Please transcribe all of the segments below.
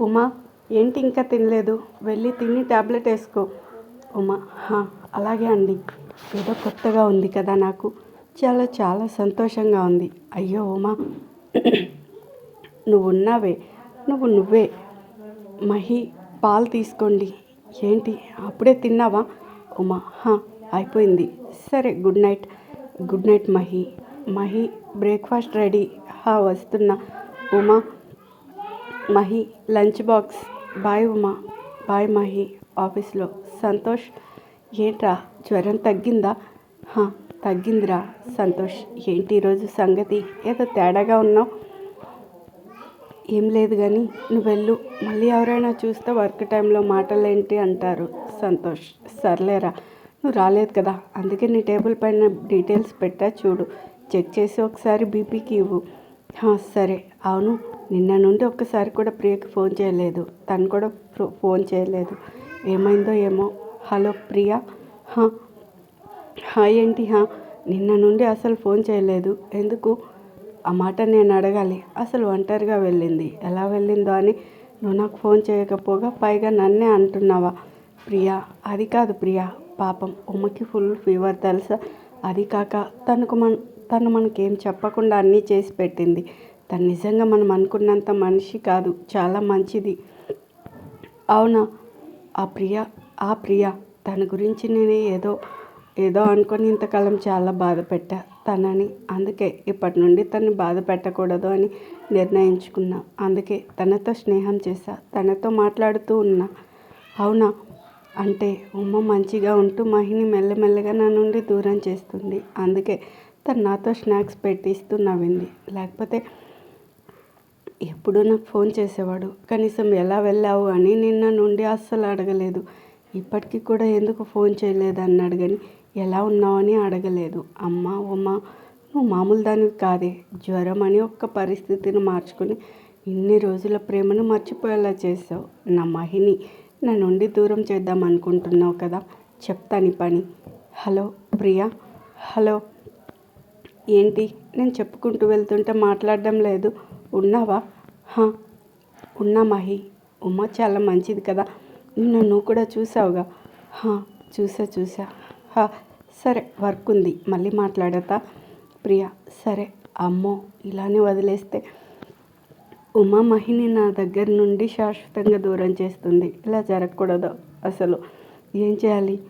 ఉమా ఏంటి ఇంకా తినలేదు? వెళ్ళి తిని ట్యాబ్లెట్ వేసుకో. ఉమా "హా, అలాగే అండి ఏదో కొత్తగా ఉంది కదా నాకు. చాలా చాలా సంతోషంగా ఉంది. అయ్యో ఉమా నువ్వు ఉన్నావే నువ్వు నువ్వే. మహి పాలు తీసుకోండి. ఏంటి అప్పుడే తిన్నావా? ఉమా "హా, అయిపోయింది. సరే good night. Good night Mahi. Mahi breakfast ready. హా వస్తున్నా. Uma Mahi lunch box. Bye Uma. Bye Mahi ఆఫీస్లో. సంతోష్ ఏంట్రా? జ్వరం తగ్గిందా? హా, తగ్గిందిరా సంతోష్. ఏంటి ఈరోజు సంగతి? ఏదో తేడాగా ఉన్నావు? ఏం లేదు కానీ నువ్వు వెళ్ళు మళ్ళీ ఎవరైనా చూస్తే వర్క్ టైంలో మాటలేంటి అంటారు సంతోష్. సర్లేరా నువ్వు రాలేదు కదా. అందుకే నీ టేబుల్ పైన డీటెయిల్స్ పెట్టా చూడు. చెక్ చేసి ఒకసారి బీపీకి ఇవ్వు. సరే. అవును నిన్న నుండి ఒక్కసారి కూడా ప్రియకి ఫోన్ చేయలేదు. తను కూడా ఫో- ఫోన్ చేయలేదు. ఏమైందో ఏమో. హలో ప్రియా. హా. హాయ్ ఏంటి? హా. నిన్న నుండి అసలు ఫోన్ చేయలేదు. ఎందుకు? ఆ మాట నేను అడగాలి. అసలు ఒంటరిగా వెళ్ళింది. ఎలా వెళ్ళిందో అని నువ్వు నాకు ఫోన్ చేయకపోగా పైగా నన్నే అంటున్నావా? ప్రియా అది కాదు ప్రియా. పాపం ఉమ్మకి ఫుల్ ఫీవర్ తెలుసా? అది కాక తనకు మన తను మనకేం చెప్పకుండా అన్నీ చేసి పెట్టింది. తను నిజంగా మనం అనుకున్నంత మనిషి కాదు చాలా మంచిది. అవునా? ఆ ప్రియ ఆ ప్రియ తన గురించి నేను ఏదో ఏదో అనుకొని ఇంతకాలం చాలా బాధ పెట్టా తనని. అందుకే ఇప్పటి నుండి తనని బాధ పెట్టకూడదు అని నిర్ణయించుకున్నా. అందుకే తనతో స్నేహం చేశా తనతో మాట్లాడుతూ ఉన్నా. అవునా? అంటే ఉమ్మ మంచిగా ఉంటూ మహిని మెల్లమెల్లగా నా నుండి దూరం చేస్తుంది. అందుకే తను నాతో స్నాక్స్ పెట్టిస్తూ నవ్వింది. లేకపోతే ఎప్పుడూ నాకు ఫోన్ చేసేవాడు. కనీసం ఎలా వెళ్ళావు? అని నిన్న నుండి అస్సలు అడగలేదు. ఇప్పటికీ కూడా ఎందుకు ఫోన్ చేయలేదు అన్నాడు కానీ ఎలా ఉన్నావు? అని అడగలేదు. అమ్మ ఉమ్మ నువ్వు మామూలు దానికి కాదే. జ్వరం అని ఒక్క పరిస్థితిని మార్చుకుని ఇన్ని రోజుల ప్రేమను మర్చిపోయేలా చేసావు నా మహిని నా నుండి దూరం చేద్దాం అనుకుంటున్నావు కదా చెప్తాను పని. హలో ప్రియా? హలో. ఏంటి? నేను చెప్పుకుంటూ వెళ్తుంటే మాట్లాడడం లేదు. ఉన్నావా? హా ఉన్నా మహి. ఉమ్మ చాలా మంచిది కదా. నిన్న నువ్వు కూడా చూసావుగా? హా చూసా చూసా. హా సరే వర్క్ ఉంది. మళ్ళీ మాట్లాడతా. ప్రియా సరే అమ్మో ఇలానే వదిలేస్తే. ఉమా మహిని నా దగ్గర నుండి శాశ్వతంగా దూరం చేస్తుంది. ఇలా జరగకూడదు అసలు. ఏం చేయాలి?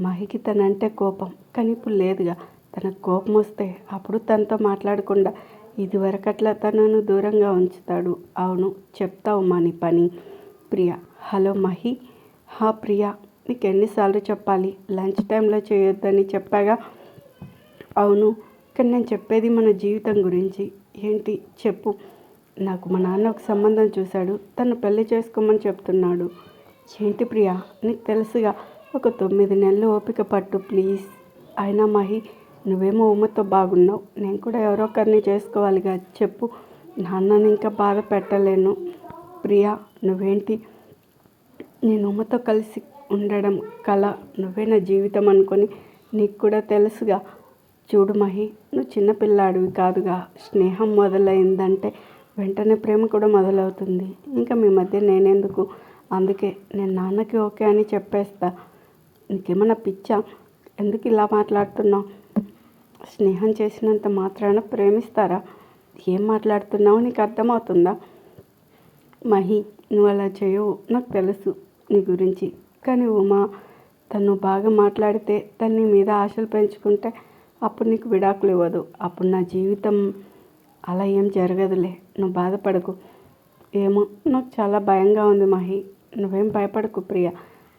మహికి తనంటే కోపం. కానీ ఇప్పుడు లేదుగా. తనకు కోపం వస్తే అప్పుడు తనతో మాట్లాడకుండా ఇదివరకట్లా తనను దూరంగా ఉంచుతాడు. అవును చెప్తావు మా నీ పని. ప్రియా హలో మహి. హా ప్రియా నీకు ఎన్నిసార్లు చెప్పాలి? లంచ్ టైంలో చేయొద్దని చెప్పాగా? అవును కానీ నేను చెప్పేది మన జీవితం గురించి. ఏంటి? చెప్పు. నాకు మా నాన్న ఒక సంబంధం చూశాడు. తను పెళ్ళి చేసుకోమని చెప్తున్నాడు. ఏంటి ప్రియా? నీకు తెలుసుగా ఒక తొమ్మిది నెలలు ఓపిక పట్టు ప్లీజ్. అయినా మహి నువ్వేమో ఉమ్మతో బాగున్నావు. నేను కూడా ఎవరో ఒకరిని చేసుకోవాలిగా. చెప్పు. నాన్నని ఇంకా బాధ పెట్టలేను. ప్రియా నువ్వేంటి? నేను ఉమ్మతో కలిసి ఉండడం కళ నువ్వే నా జీవితం అనుకొని నీకు కూడా తెలుసుగా. చూడు మహి నువ్వు చిన్నపిల్లాడివి కాదుగా. స్నేహం మొదలైందంటే వెంటనే ప్రేమ కూడా మొదలవుతుంది. ఇంకా మీ మధ్య నేనెందుకు? అందుకే నేను నాన్నకి ఓకే అని చెప్పేస్తా. నీకేమన్నా పిచ్చా? ఎందుకు ఇలా మాట్లాడుతున్నావు? స్నేహం చేసినంత మాత్రాన ప్రేమిస్తారా? ఏం మాట్లాడుతున్నావో నీకు అర్థమవుతుందా? మహి నువ్వు అలా చేయవు. నాకు తెలుసు నీ గురించి. కానీ ఉమా తను బాగా మాట్లాడితే తను నీ మీద ఆశలు పెంచుకుంటే అప్పుడు నీకు విడాకులు ఇవ్వదు. అప్పుడు నా జీవితం అలా ఏం జరగదులే. నువ్వు బాధపడకు. ఏమో నాకు చాలా భయంగా ఉంది మహి. నువ్వేం భయపడకు ప్రియ.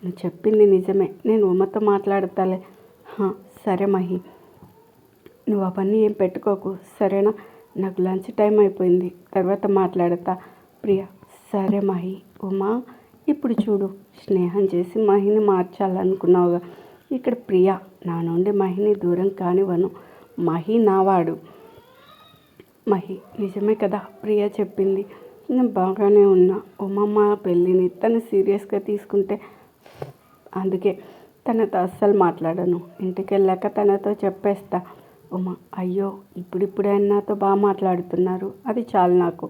నువ్వు చెప్పింది నిజమే. నేను ఉమ్మతో మాట్లాడతాలే. సరే మహి. నువ్వు అవన్నీ ఏం పెట్టుకోకు. సరేనా? నాకు లంచ్ టైం అయిపోయింది. తర్వాత మాట్లాడతా. ప్రియ సరే మహి. ఉమా ఇప్పుడు చూడు. స్నేహం చేసి మహిని మార్చాలనుకున్నావుగా. ఇక్కడ ప్రియ నా నుండి మహిని దూరం కానివ్వను. మహి నావాడు. మహి నిజమే కదా? ప్రియ చెప్పింది. నేను బాగానే ఉన్నా. ఉమమ్మ పెళ్ళిని తను సీరియస్గా తీసుకుంటే అందుకే తనతో అస్సలు మాట్లాడను. ఇంటికి వెళ్ళాక తనతో చెప్పేస్తా. ఉమా అయ్యో ఇప్పుడిప్పుడే నాతో బాగా మాట్లాడుతున్నారు. అది చాలు నాకు.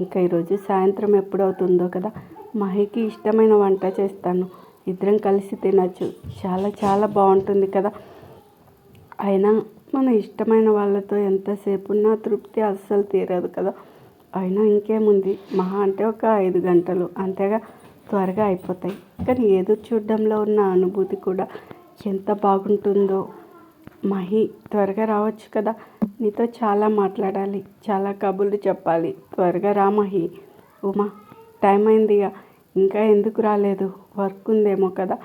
ఇంకా ఈరోజు సాయంత్రం ఎప్పుడవుతుందో కదా మహికి ఇష్టమైన వంట చేస్తాను. ఇద్దరం కలిసి తినచ్చు. చాలా చాలా బాగుంటుంది కదా. అయినా మన ఇష్టమైన వాళ్ళతో ఎంతసేపు నా తృప్తి అస్సలు తీరదు కదా. అయినా ఇంకేముంది? మహా అంటే ఒక ఐదు గంటలు. అంతేగా త్వరగా అయిపోతాయి. కానీ ఎదురు చూడడంలో ఉన్న అనుభూతి కూడా ఎంత బాగుంటుందో. మహి త్వరగా రావచ్చు కదా? నీతో చాలా మాట్లాడాలి చాలా కబుర్లు చెప్పాలి. త్వరగా రా మహి. ఉమా టైం అయిందిగా ఇంకా ఎందుకు రాలేదు? వర్క్ ఉందేమో కదా?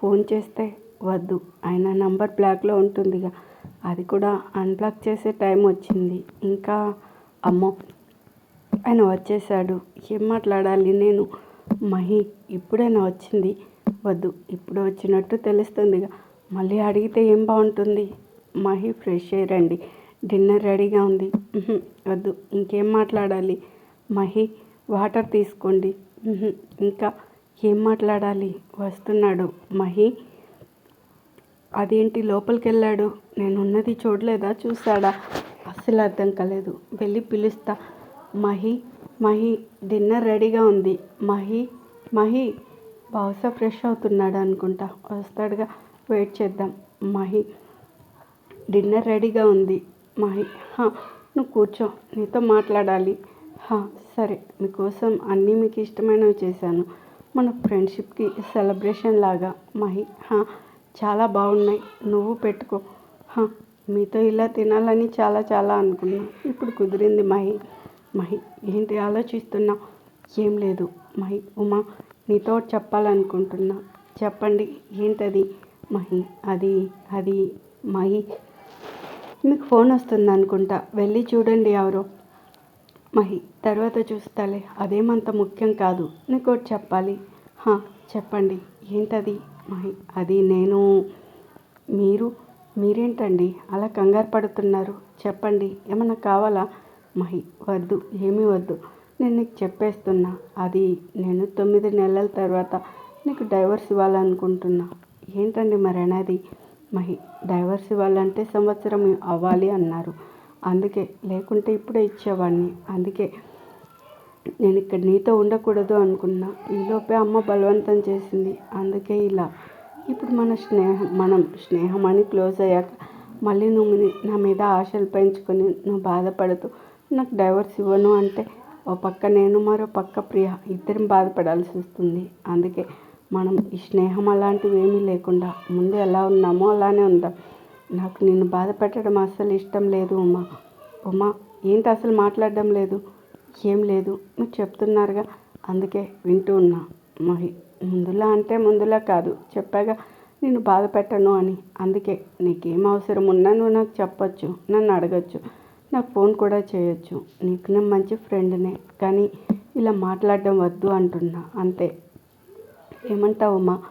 ఫోన్ చేస్తే వద్దు. ఆయన నంబర్ బ్లాక్లో ఉంటుందిగా అది కూడా అన్బ్లాక్ చేసే టైం వచ్చింది. ఇంకా అమ్మో ఆయన వచ్చేసాడు. ఏం మాట్లాడాలి నేను? మహి ఇప్పుడైనా వచ్చింది? వద్దు. ఇప్పుడు వచ్చినట్టు తెలుస్తుందిగా మళ్ళీ అడిగితే ఏం బాగుంటుంది? మహి ఫ్రెష్ అయ్యి డిన్నర్ రెడీగా ఉంది. వద్దు. ఇంకేం మాట్లాడాలి? మహి వాటర్ తీసుకోండి. ఇంకా ఏం మాట్లాడాలి? వస్తున్నాడు మహి. అదేంటి లోపలికి వెళ్ళాడు నేను ఉన్నది చూడలేదా? చూసాడా అస్సలు అర్థం కాలేదు. వెళ్ళి పిలుస్తా. మహి మహి డిన్నర్ రెడీగా ఉంది. మహి మహి బహుశా ఫ్రెష్ అవుతున్నాడు అనుకుంటా. వస్తాడుగా. వెయిట్ చేద్దాం. మహి డిన్నర్ రెడీగా ఉంది. మహి హా నువ్వు కూర్చో నీతో మాట్లాడాలి. సరే మీకోసం అన్నీ మీకు ఇష్టమైనవి చేశాను. మన ఫ్రెండ్షిప్కి సెలబ్రేషన్ లాగా. మహి హా చాలా బాగున్నాయి. నువ్వు పెట్టుకో. మీతో ఇలా తినాలని చాలా చాలా అనుకున్నా. ఇప్పుడు కుదిరింది మహి మహి ఏంటి ఆలోచిస్తున్నా ఏం లేదు. మహి ఉమా నీతో చెప్పాలనుకుంటున్నా. చెప్పండి ఏంటది? మహి అది అది మహి మీకు ఫోన్ వస్తుంది అనుకుంటా. వెళ్ళి చూడండి ఎవరు. మహి తర్వాత చూస్తాలే. అదేమంత ముఖ్యం కాదు. నీకు ఒకటి చెప్పాలి. హా చెప్పండి. ఏంటది? మహి అది నేను మీరు మీరేంటండి? అలా కంగారు పడుతున్నారు. చెప్పండి. ఏమన్నా కావాలా? మహి వద్దు. ఏమీ వద్దు. నేను నీకు చెప్పేస్తున్నా. అది నేను తొమ్మిది నెలల తర్వాత నీకు డైవర్స్ ఇవ్వాలనుకుంటున్నా. ఏంటండి మరి అనేది మహి. డైవర్స్ ఇవ్వాలంటే సంవత్సరం అవ్వాలి అన్నారు. అందుకే లేకుంటే ఇప్పుడే ఇచ్చేవాడిని అందుకే నేను ఇక్కడ నీతో ఉండకూడదు అనుకున్నా. ఈలోపే అమ్మ బలవంతం చేసింది. అందుకే ఇలా. ఇప్పుడు మన స్నేహం మనం స్నేహం అని క్లోజ్ అయ్యాక మళ్ళీ నువ్వు నా మీద ఆశలు పెంచుకొని నువ్వు బాధపడుతూ నాకు డైవర్స్ ఇవ్వను అంటే ఓ పక్క నేను మరో పక్క ప్రియ. ఇద్దరం బాధపడాల్సి వస్తుంది. అందుకే మనం ఈ స్నేహం అలాంటివి ఏమీ లేకుండా ముందు ఎలా ఉన్నామో అలానే ఉందాం. నాకు నిన్ను బాధ పెట్టడం అస్సలు ఇష్టం లేదు ఉమా. ఉమా ఏంటి అసలు మాట్లాడడం లేదు? ఏం లేదు మీరు చెప్తున్నారుగా. అందుకే వింటూ ఉన్నా. మరి ముందులా అంటే ముందులా కాదు. చెప్పాగా నేను బాధ పెట్టను అని. అందుకే నీకేం అవసరం ఉన్నా నువ్వు నాకు చెప్పొచ్చు నన్ను అడగచ్చు నాకు ఫోన్ కూడా చేయొచ్చు. నీకు నేను మంచి ఫ్రెండ్నే కానీ ఇలా మాట్లాడడం వద్దు అంటున్నా. అంతే. ఏమంటావమ్మా?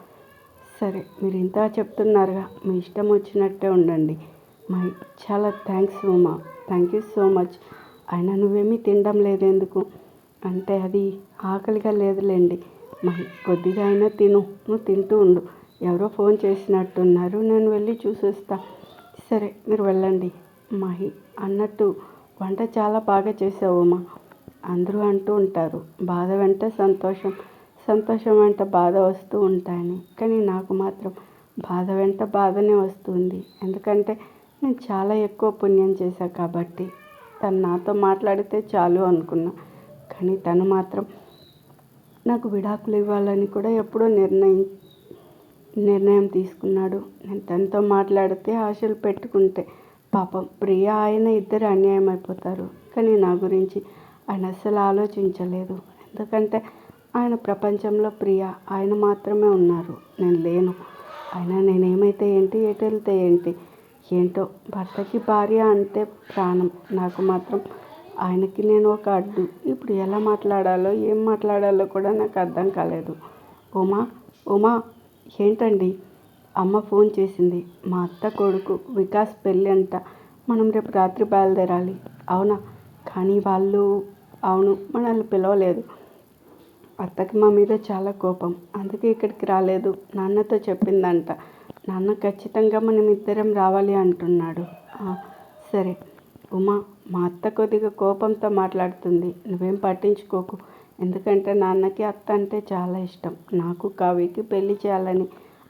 సరే మీరు ఇంత చెప్తున్నారుగా మీ ఇష్టం వచ్చినట్టే ఉండండి. మై చాలా thanks Uma. Thank you so much. అయినా నువ్వేమీ తినడం లేదెందుకు? అంటే అది ఆకలిగా లేదులేండి. మరి కొద్దిగా అయినా తిను. నువ్వు తింటూ ఉండు. ఎవరో ఫోన్ చేసినట్టున్నారు. నేను వెళ్ళి చూసేస్తా. సరే మీరు వెళ్ళండి. మహి అన్నట్టు వంట చాలా బాగా చేసావు అమ్మా అందరూ అంటూ ఉంటారు. బాధ వెంట సంతోషం. సంతోషం వెంట బాధ వస్తూ ఉంటాయని. కానీ నాకు మాత్రం బాధ వెంట బాధనే వస్తుంది. ఎందుకంటే నేను చాలా ఎక్కువ పుణ్యం చేశాను కాబట్టి. తను నాతో మాట్లాడితే చాలు అనుకున్నా. కానీ తను మాత్రం నాకు విడాకులు ఇవ్వాలని కూడా ఎప్పుడో నిర్ణయం నిర్ణయం తీసుకున్నాడు. నేను తనతో మాట్లాడితే ఆశలు పెట్టుకుంటే పాపం ప్రియ ఆయన ఇద్దరు అన్యాయం అయిపోతారు కానీ నా గురించి ఆయన అస్సలు ఆలోచించలేదు. ఎందుకంటే ఆయన ప్రపంచంలో ప్రియ. ఆయన మాత్రమే ఉన్నారు. నేను లేను. అయినా నేనేమైతే ఏంటి? ఎటు వెళ్తే ఏంటి? ఏంటో? భర్తకి భార్య అంటే ప్రాణం. నాకు మాత్రం ఆయనకి నేను ఒక అడ్డు. ఇప్పుడు ఎలా మాట్లాడాలో ఏం మాట్లాడాలో కూడా నాకు అర్థం కాలేదు. ఉమా ఉమా ఏంటండి? అమ్మ ఫోన్ చేసింది. మా అత్త కొడుకు వికాస్ పెళ్ళి అంట. మనం రేపు రాత్రి బయలుదేరాలి. అవునా? కానీ వాళ్ళు అవును మనల్ని పిలవలేదు. అత్తకి మా మీద చాలా కోపం. అందుకే ఇక్కడికి రాలేదు. నాన్నతో చెప్పిందంట. నాన్న ఖచ్చితంగా మనం ఇద్దరం రావాలి అంటున్నాడు. సరే. ఉమా మా అత్త కొద్దిగా కోపంతో మాట్లాడుతుంది. నువ్వేం పట్టించుకోకు. ఎందుకంటే నాన్నకి అత్త అంటే చాలా ఇష్టం. నాకు కావ్యకి పెళ్ళి చేయాలని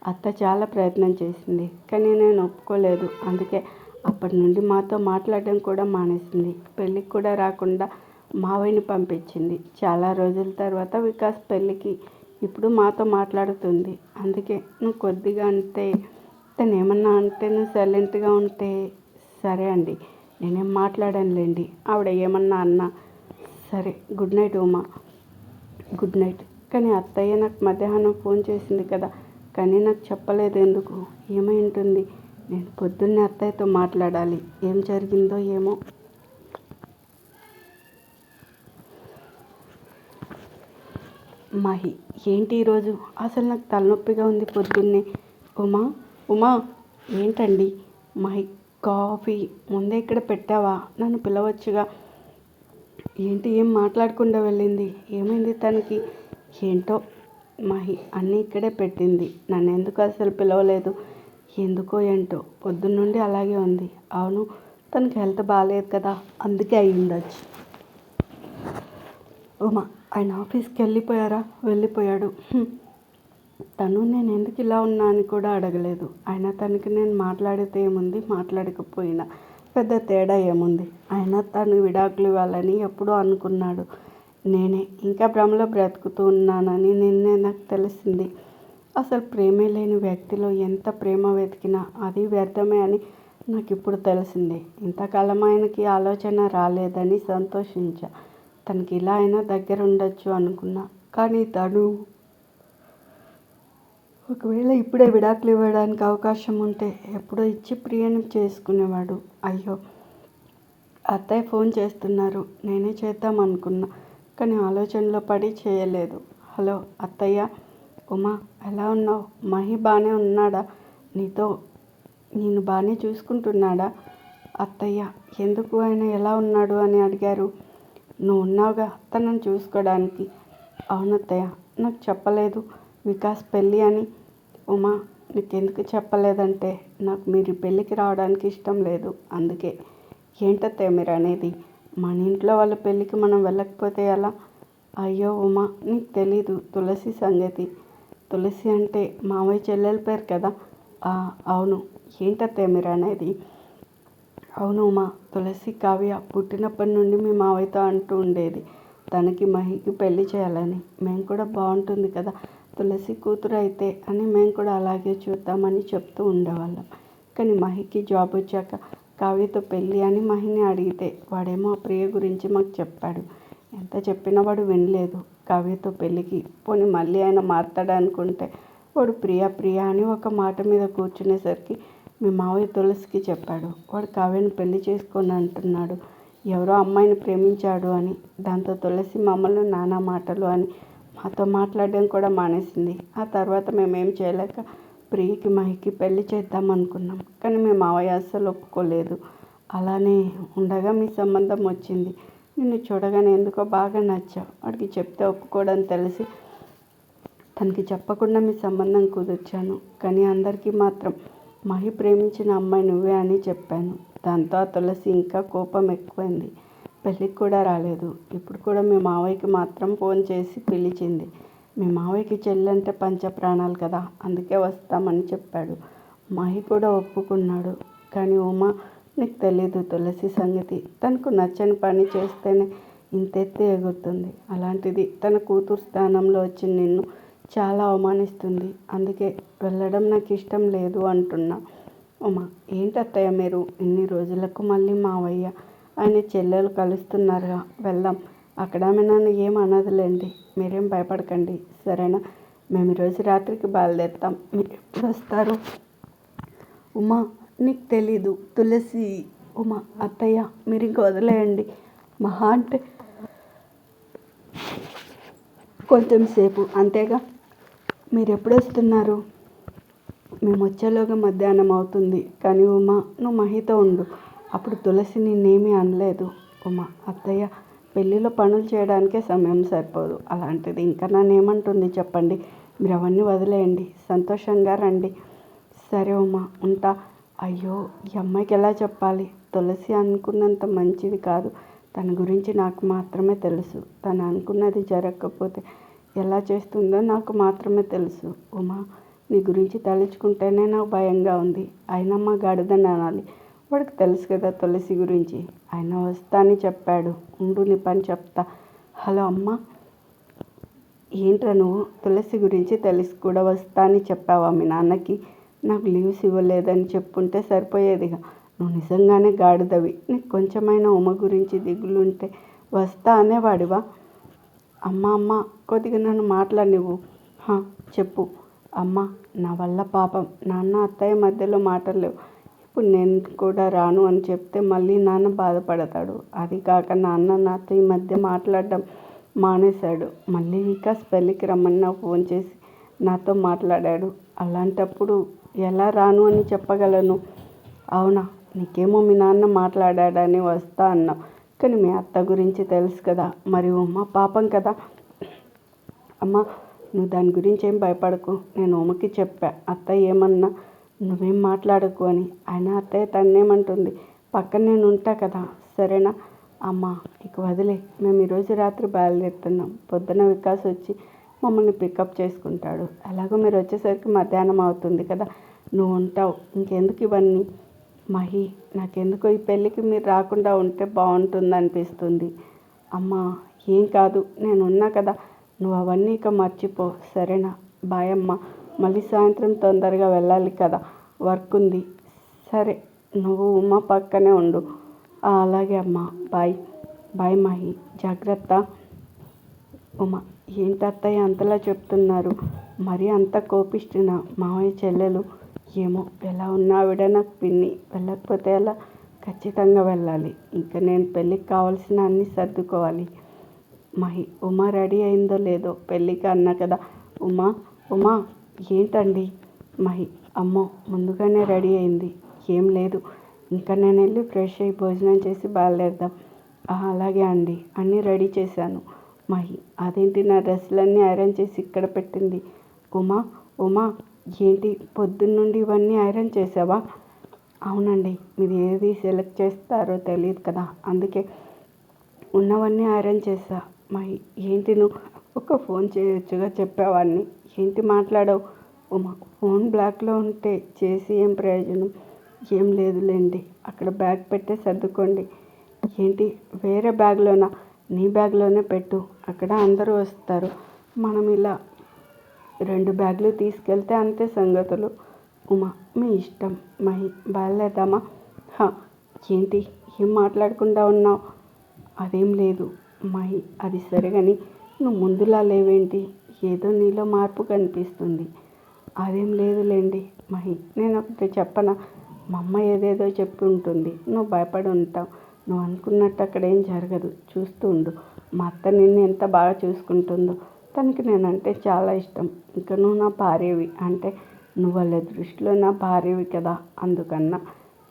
అత్త చాలా ప్రయత్నం చేసింది. కానీ నేను ఒప్పుకోలేదు. అందుకే అప్పటి నుండి మాతో మాట్లాడడం కూడా మానేసింది. పెళ్ళికి కూడా రాకుండా మావయ్యని పంపించింది. చాలా రోజుల తర్వాత వికాస్ పెళ్ళికి ఇప్పుడు మాతో మాట్లాడుతుంది. అందుకే నువ్వు కొద్దిగా అంటే తను ఏమన్నా అంటే నువ్వు సైలెంట్గా ఉంటే సరే అండి. నేనేం మాట్లాడానులేండి. ఆవిడ ఏమన్నా అన్నా సరే good night Uma. Good night. కానీ అత్తయ్య నాకు మధ్యాహ్నం ఫోన్ చేసింది కదా కానీ నాకు చెప్పలేదు ఎందుకు? ఏమై ఉంటుంది? నేను పొద్దున్నే అత్తయ్యతో మాట్లాడాలి. ఏం జరిగిందో ఏమో? మహి ఏంటి ఈరోజు అసలు నాకు తలనొప్పిగా ఉంది పొద్దున్నే. ఉమా ఉమా ఏంటండి? మహి కాఫీ ముందే ఇక్కడ పెట్టావా? నన్ను పిలవచ్చుగా. ఏంటి ఏం మాట్లాడకుండా వెళ్ళింది? ఏమైంది తనకి? ఏంటో మహి అన్నీ ఇక్కడే పెట్టింది. నన్ను ఎందుకు అసలు పిలవలేదు? ఎందుకో ఏంటో? పొద్దున్నుండి అలాగే ఉంది. అవును తనకి హెల్త్ బాగాలేదు కదా. అందుకే అయి ఉండొచ్చు ఉమా ఆయన ఆఫీస్కి వెళ్ళిపోయారా? వెళ్ళిపోయాడు. తను నేను ఎందుకు ఇలా ఉన్నా అని కూడా అడగలేదు. ఆయన తనకి నేను మాట్లాడితే ఏముంది? మాట్లాడకపోయినా పెద్ద తేడా ఏముంది? ఆయన తను విడాకులు ఇవ్వాలని ఎప్పుడూ అనుకున్నాడు. నేనే ఇంకా భ్రమలో బ్రతుకుతూ ఉన్నానని నిన్నే నాకు తెలిసింది. అసలు ప్రేమే లేని వ్యక్తిలో ఎంత ప్రేమ వెతికినా అది వ్యర్థమే అని నాకు ఇప్పుడు తెలిసింది. ఇంతకాలం ఆయనకి ఆలోచన రాలేదని సంతోషించా. తనకి ఇలా అయినా దగ్గర ఉండొచ్చు అనుకున్నా. కానీ తను ఒకవేళ ఇప్పుడే విడాకులు ఇవ్వడానికి అవకాశం ఉంటే ఎప్పుడో ఇచ్చి ప్రియని చేసుకునేవాడు. అయ్యో! అత్తయ్య ఫోన్ చేస్తున్నారు. నేనే చేద్దాం అనుకున్నా. కానీ ఆలోచనలో పడి చేయలేదు. హలో అత్తయ్య! ఉమా ఎలా ఉన్నావు? మహి బాగానే ఉన్నాడా? నీతో నేను బాగానే చూసుకుంటున్నాడా? అత్తయ్య ఎందుకు ఆయన ఎలా ఉన్నాడు అని అడిగారు? నువ్వు ఉన్నావుగా తనని చూసుకోవడానికి అవునత్తయ్య నాకు చెప్పలేదు. వికాస్ పెళ్ళి అని. ఉమా నీకెందుకు చెప్పలేదంటే నాకు మీరు పెళ్ళికి రావడానికి ఇష్టం లేదు. అందుకే ఏంటత్తయ్య మీరు అనేది? మన ఇంట్లో వాళ్ళ పెళ్ళికి మనం వెళ్ళకపోతే ఎలా? అయ్యో ఉమా నీకు తెలీదు. తులసి సంగతి. తులసి అంటే మామయ్య చెల్లెల పేరు కదా. అవును. ఏంటత్తయ్య మీరు అనేది? అవును ఉమా తులసి కావ్య పుట్టినప్పటి నుండి మీ మావయ్యతో అంటూ ఉండేది. తనకి మహికి పెళ్ళి చేయాలని. మేము కూడా బాగుంటుంది కదా తులసి కూతురు అయితే అని మేము కూడా అలాగే చూద్దామని చెప్తూ ఉండేవాళ్ళం. కానీ మహికి జాబ్ వచ్చాక కావ్యతో పెళ్ళి అని మహిని అడిగితే వాడేమో ఆ ప్రియ గురించి మాకు చెప్పాడు. ఎంత చెప్పినా వాడు వినలేదు. కావ్యతో పెళ్ళికి పోనీ మళ్ళీ ఆయన మారుతాడనుకుంటే వాడు ప్రియా ప్రియా అని ఒక మాట మీద కూర్చునేసరికి మీ మావయ్య తులసికి చెప్పాడు. వాడు కావ్యని పెళ్ళి చేసుకొని అంటున్నాడు. ఎవరో అమ్మాయిని ప్రేమించాడు అని. దాంతో తులసి మమ్మల్ని నానా మాటలు అని. మాతో మాట్లాడడం కూడా మానేసింది. ఆ తర్వాత మేమేం చేయలేక ప్రియకి మహికి పెళ్ళి చేద్దాం అనుకున్నాం. కానీ మీ మావయ్య అస్సలు ఒప్పుకోలేదు. అలానే ఉండగా మీ సంబంధం వచ్చింది. నిన్ను చూడగానే ఎందుకో బాగా నచ్చావు. వాడికి చెప్తే ఒప్పుకోవడం తెలిసి తనకి చెప్పకుండా మీ సంబంధం కుదిర్చాను. కానీ అందరికీ మాత్రం మహి ప్రేమించిన అమ్మాయి నువ్వే అని చెప్పాను. దాంతో ఆ తులసి ఇంకా కోపం ఎక్కువైంది. పెళ్ళికి కూడా రాలేదు. ఇప్పుడు కూడా మీ మావయ్యకి మాత్రం ఫోన్ చేసి పిలిచింది. మీ మావయ్యకి చెల్లంటే పంచ ప్రాణాలు కదా అందుకే వస్తామని చెప్పాడు. మహి కూడా ఒప్పుకున్నాడు. కానీ ఉమా నీకు తెలీదు తులసి సంగతి. తనకు నచ్చని పని చేస్తేనే ఇంతెత్తి ఎగురుతుంది. అలాంటిది తన కూతురు స్థానంలో వచ్చి నిన్ను చాలా అవమానిస్తుంది. అందుకే వెళ్ళడం నాకు ఇష్టం లేదు అంటున్నా. ఉమా ఏంటి అత్తయ్య మీరు? ఇన్ని రోజులకు మళ్ళీ మావయ్య ఆయన చెల్లెలు కలుస్తున్నారుగా. వెళ్దాం. అక్కడ నన్ను ఏం అనదులేండి. మీరేం భయపడకండి. సరేనా? మేము ఈరోజు రాత్రికి బయలుదేరుతాం. మీరు ఎప్పుడు వస్తారు? ఉమా నీకు తెలీదు. తులసి. ఉమా అత్తయ్య మీరు ఇంక వదిలేయండి. మహా అంటే కొంచెం సేపు. అంతేగా? మీరు ఎప్పుడు వస్తున్నారు మేము వచ్చేలోగా మధ్యాహ్నం అవుతుంది. కానీ ఉమా నువ్వు మహితో ఉండు. అప్పుడు తులసి నిన్నేమీ అనలేదు. ఉమా అత్తయ్య పెళ్ళిలో పనులు చేయడానికే సమయం సరిపోదు. అలాంటిది ఇంకా నన్ను ఏమంటుంది చెప్పండి? మీరు అవన్నీ వదిలేయండి. సంతోషంగా రండి. సరే ఉమా ఉంటా. అయ్యో ఈ అమ్మాయికి ఎలా చెప్పాలి? తులసి అనుకున్నంత మంచిది కాదు. తన గురించి నాకు మాత్రమే తెలుసు. తను అనుకున్నది జరగకపోతే ఎలా చేస్తుందో నాకు మాత్రమే తెలుసు. ఉమా నీ గురించి తలుచుకుంటేనే నాకు భయంగా ఉంది. అయినా మా గాడిదని అనాలి. వాడికి తెలుసు కదా తులసి గురించి. ఆయన వస్తా అని చెప్పాడు. ఉండు నీ పని చెప్తా. హలో అమ్మ. ఏంట్రా నువ్వు? తులసి గురించి తెలిసి కూడా వస్తా అని చెప్పావా మీ నాన్నకి? నాకు లీవ్స్ ఇవ్వలేదని చెప్పుంటే సరిపోయేదిగా నువ్వు నిజంగానే గాడిదవి. నీకు కొంచెమైనా ఉమ గురించి దిగులుంటే వస్తా అనేవాడివా? అమ్మ అమ్మ కొద్దిగా నన్ను మాట్లాడనివ్వు. హా, చెప్పు. అమ్మ నా వల్ల పాపం. నాన్న అత్తయ్య మధ్యలో మాటలు లేవు ఇప్పుడు నేను కూడా రాను అని చెప్తే మళ్ళీ నాన్న బాధపడతాడు. అది కాక నాన్న నాతో ఈ మధ్య మాట్లాడడం మానేశాడు. మళ్ళీ ఇంకా పెళ్ళికి రమ్మని నాకు ఫోన్ చేసి నాతో మాట్లాడాడు. అలాంటప్పుడు ఎలా రాను అని చెప్పగలను? అవునా నీకేమో మీ నాన్న మాట్లాడాడని వస్తా అన్నావు. కానీ మీ అత్త గురించి తెలుసు కదా. మరి ఉమ్మ పాపం కదా. అమ్మ నువ్వు దాని గురించి ఏం భయపడకు. నేను ఉమ్మకి చెప్పా. అత్త ఏమన్నా నువ్వేం మాట్లాడకు అని. ఆయన అత్తయ్య తన్నేమంటుంది. పక్కన నేను ఉంటా కదా. సరేనా? అమ్మ ఇక వదిలే. మేము ఈరోజు రాత్రి బయలుదేరుతున్నాం. పొద్దున వికాస్ వచ్చి మమ్మల్ని పికప్ చేసుకుంటాడు. అలాగో మీరు వచ్చేసరికి మధ్యాహ్నం అవుతుంది కదా. నువ్వు ఉంటావు. ఇంకెందుకు ఇవన్నీ? మహి నాకెందుకో ఈ పెళ్ళికి మీరు రాకుండా ఉంటే బాగుంటుంది అనిపిస్తుంది అమ్మా ఏం కాదు నేను ఉన్నా కదా నువ్వు అవన్నీ ఇక మర్చిపో సరేనా? బాయ్ అమ్మ మళ్ళీ సాయంత్రం తొందరగా వెళ్ళాలి కదా వర్క్ ఉంది. సరే నువ్వు ఉమా పక్కనే ఉండు. అలాగే అమ్మ బాయ్. బాయ్ మహి జాగ్రత్త. ఉమా ఏంటి అత్తయ్య అంతలా చెప్తున్నారు? మరి అంత కోపిస్తున్న మామయ్య చెల్లెలు. ఏమో ఎలా ఉన్నా ఆవిడ నాకు పిన్ని. వెళ్ళకపోతే ఎలా ఖచ్చితంగా వెళ్ళాలి. ఇంకా నేను పెళ్ళికి కావాల్సిన అన్ని సర్దుకోవాలి. మహి ఉమా రెడీ అయిందో లేదో పెళ్ళికి అన్నా కదా. ఉమా ఉమా ఏంటండి? మహి అమ్మో ముందుగానే రెడీ అయింది. ఏం లేదు. ఇంకా నేను వెళ్ళి ఫ్రెష్ అయ్యి భోజనం చేసి బయలుదేరదాం. అలాగే అండి. అన్నీ రెడీ చేశాను. మహి అదేంటి నా డ్రెస్సులన్నీ ఐరన్ చేసి ఇక్కడ పెట్టింది? ఉమా ఉమా ఏంటి పొద్దున్నుండి ఇవన్నీ ఐరన్ చేసావా? అవునండి. మీరు ఏది సెలెక్ట్ చేస్తారో తెలియదు కదా. అందుకే ఉన్నవన్నీ ఐరన్ చేసా మహి ఏంటి నువ్వు ఒక ఫోన్ చేయొచ్చుగా చెప్పేవాడిని? ఏంటి మాట్లాడవు? ఉమా ఫోన్ బ్లాక్లో ఉంటే చేసి ఏం ప్రయోజనం? ఏం లేదులేండి. అక్కడ బ్యాగ్ పెట్టే సర్దుకోండి. ఏంటి? వేరే బ్యాగ్లోనా? నీ బ్యాగ్లోనే పెట్టు. అక్కడ అందరూ వస్తారు. మనం ఇలా రెండు బ్యాగులు తీసుకెళ్తే అంతే సంగతులు. ఉమా మీ ఇష్టం. మహి బయలుదేరదామా హా ఏంటి? ఏం మాట్లాడకుండా ఉన్నావు? అదేం లేదు. మహి అది సరే కానీ నువ్వు ముందులా లేవేంటి? ఏదో నీలో మార్పు కనిపిస్తుంది. అదేం లేదులేండి మహి నేను ఒకటి చెప్పనా? మా అమ్మ ఏదేదో చెప్పి ఉంటుంది నువ్వు భయపడి ఉంటావు. నువ్వు అనుకున్నట్టు అక్కడ ఏం జరగదు. చూస్తూ ఉండు. మా అత్త నిన్ను ఎంత బాగా చూసుకుంటుందో. తనకి నేనంటే చాలా ఇష్టం. ఇంక నువ్వు నా భార్యవి అంటే నువ్వు వాళ్ళ దృష్టిలో నా భార్యవి కదా. అందుకన్నా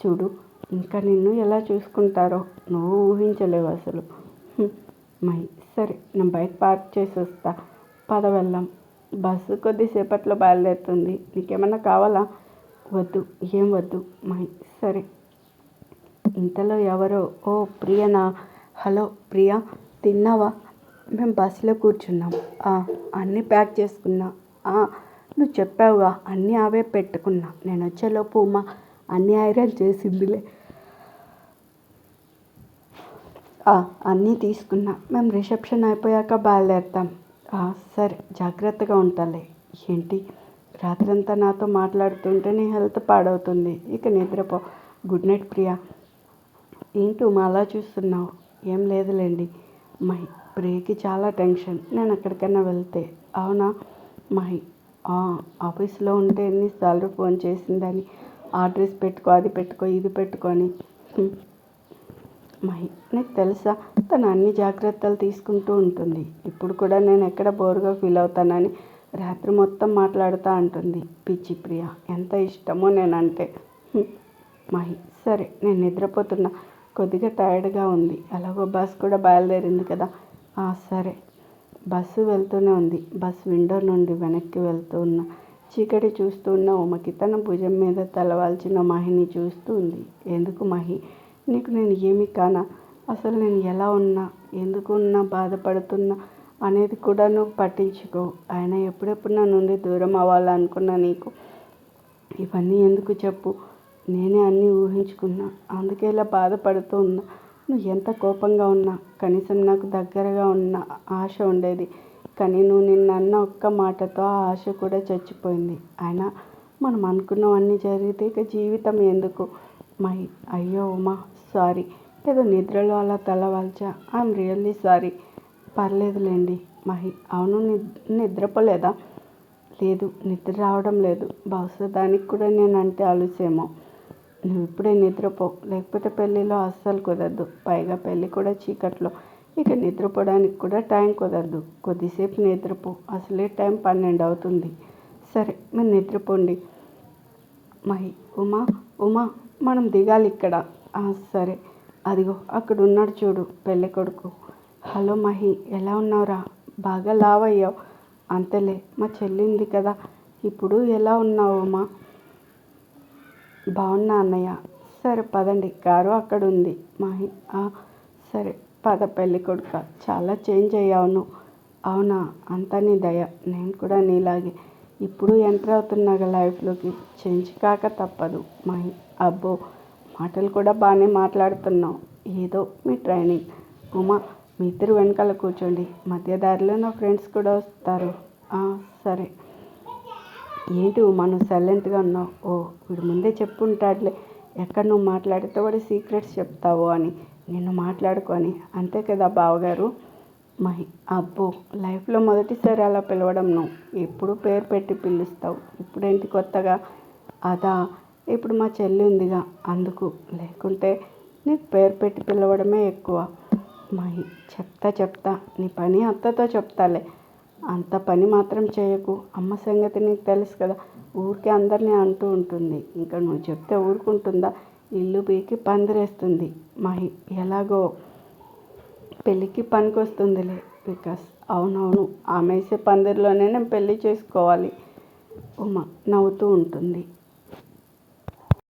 చూడు ఇంకా నిన్ను ఎలా చూసుకుంటారో నువ్వు ఊహించలేవు అసలు. మై సరే నేను బైక్ పార్క్ చేసి వస్తా పద వెళ్ళాం బస్సు కొద్దిసేపట్లో బయలుదేరుతుంది. నీకేమన్నా కావాలా? వద్దు ఏం వద్దు. మై సరే. ఇంతలో ఎవరో ఓ ప్రియనా? హలో ప్రియా తిన్నావా? మేము బస్సులో కూర్చున్నాం. అన్నీ ప్యాక్ చేసుకున్నా. నువ్వు చెప్పావుగా అన్నీ అవే పెట్టుకున్నా. నేను వచ్చేలోపు ఉమా అన్నీ ఐరన్ చేసిందిలే. అన్నీ తీసుకున్నా. మేము రిసెప్షన్ అయిపోయాక బయలుదేరుతాం. సరే జాగ్రత్తగా ఉంటాలే. ఏంటి? రాత్రంతా నాతో మాట్లాడుతుంటే నీ హెల్త్ పాడవుతుంది. ఇక నిద్రపో. Good night Priya. ఏంటి మా అలా చూస్తున్నావు? ఏం లేదులేండి. మై ప్రియకి చాలా టెన్షన్. నేను ఎక్కడికైనా వెళ్తే అవునా మహి? "ఆ, ఆఫీస్లో ఉంటే ఎన్నిసార్లు ఫోన్ చేసిందని ఆ డ్రెస్ పెట్టుకో అది పెట్టుకో ఇది పెట్టుకొని మహి నీకు తెలుసా? తను అన్ని జాగ్రత్తలు తీసుకుంటూ ఉంటుంది. ఇప్పుడు కూడా నేను ఎక్కడ బోరుగా ఫీల్ అవుతానని రాత్రి మొత్తం మాట్లాడుతూ ఉంటుంది పిచ్చి ప్రియ ఎంత ఇష్టమో నేనంటే. మహి సరే నేను నిద్రపోతున్నా. కొద్దిగా టైర్డ్గా ఉంది. ఎలాగో బస్ కూడా బయలుదేరింది కదా. సరే. బస్సు వెళ్తూనే ఉంది. బస్ విండో నుండి వెనక్కి వెళ్తూ ఉన్న చీకటి చూస్తూ ఉన్న ఉమకి తన భుజం మీద తలవాల్చిన మహిని చూస్తూ ఉంది. ఎందుకు మహి? నీకు నేను ఏమి కానా? అసలు నేను ఎలా ఉన్నా? ఎందుకు ఉన్నా? బాధపడుతున్నా? అనేది కూడా నువ్వు పట్టించుకో. ఆయన ఎప్పుడెప్పుడు నా నుండి దూరం అవ్వాలనుకున్నా నీకు? ఇవన్నీ ఎందుకు చెప్పు? నేనే అన్నీ ఊహించుకున్నా. అందుకే ఇలా బాధపడుతూ ఉన్నా. నువ్వు ఎంత కోపంగా ఉన్నా కనీసం నాకు దగ్గరగా ఉన్న ఆశ ఉండేది. కానీ నువ్వు నిన్న అన్న ఒక్క మాటతో ఆ ఆశ కూడా చచ్చిపోయింది. అయినా మనం అనుకున్నవన్నీ జరిగితే ఇక జీవితం ఎందుకు? మై అయ్యో ఉమా సారీ. ఏదో నిద్రలో అలా తల వాల్చా. I'm really sorry. పర్లేదులేండి మహి. అవును నిద్రపోలేదా? లేదు నిద్ర రావడం లేదు. బహుశా దానికి కూడా నేను అంటే అలుసేమో. నువ్వు ఇప్పుడే నిద్రపో లేకపోతే పెళ్ళిలో అస్సలు కుదరదు. పైగా పెళ్ళి కూడా చీకట్లో. ఇక నిద్రపోవడానికి కూడా టైం కుదరదు. కొద్దిసేపు నిద్రపో. అసలే టైం పన్నెండు అవుతుంది. సరే మీరు నిద్రపోండి. మహి ఉమా ఉమా మనం దిగాలి ఇక్కడ. సరే. అదిగో అక్కడ ఉన్నాడు చూడు పెళ్ళి కొడుకు. హలో మహి ఎలా ఉన్నావురా? బాగా లావ్ అయ్యావు మా చెల్లింది కదా. ఇప్పుడు ఎలా ఉన్నావు ఉమా? బాగున్నా అన్నయ్య. సరే పదండి. కారు అక్కడ ఉంది మహి సరే. పద పెళ్ళి కొడుక. చాలా చేంజ్ అయ్యావును. అవునా? అంతా నీ దయ. నేను కూడా నీలాగే. ఇప్పుడు ఎంటర్ అవుతున్నా లైఫ్లోకి. చేంజ్ కాక తప్పదు మహి. అబ్బో మాటలు కూడా బాగానే మాట్లాడుతున్నావు. ఏదో మీ ట్రైనింగ్. ఉమా మీ ఇద్దరు వెనకాల కూర్చోండి. మధ్య దారిలో నా ఫ్రెండ్స్ కూడా వస్తారు. సరే. ఏంటి మనం సైలెంట్గా ఉన్నావు ఓ వీడు ముందే చెప్పుంటాడులే. ఎక్కడ నువ్వు మాట్లాడితే వాడి సీక్రెట్స్ చెప్తావు అని. నిన్ను మాట్లాడుకొని అంతే కదా బావగారు? మహి అబ్బో లైఫ్లో మొదటిసారి అలా పిలవడం నువ్వు. ఎప్పుడు పేరు పెట్టి పిలుస్తావు? ఇప్పుడేంటి కొత్తగా? అదా ఇప్పుడు మా చెల్లి ఉందిగా. అందుకు. లేకుంటే నీకు పేరు పెట్టి పిలవడమే ఎక్కువ. మహి చెప్తా చెప్తా. నీ పని అత్తతో చెప్తాలే. అంత పని మాత్రం చేయకు. అమ్మ సంగతి నీకు తెలుసు కదా. ఊరికే అందరినీ అంటూ ఉంటుంది. ఇంకా నువ్వు చెప్తే ఊరుకుంటుందా? ఇల్లు పీకి పందిరేస్తుంది. మహి ఎలాగో పెళ్ళికి పనికొస్తుందిలే. బికాస్ అవునవును ఆమె వేసే పందిరిలోనే నేను పెళ్ళి చేసుకోవాలి. ఉమ నవ్వుతూ ఉంటుంది.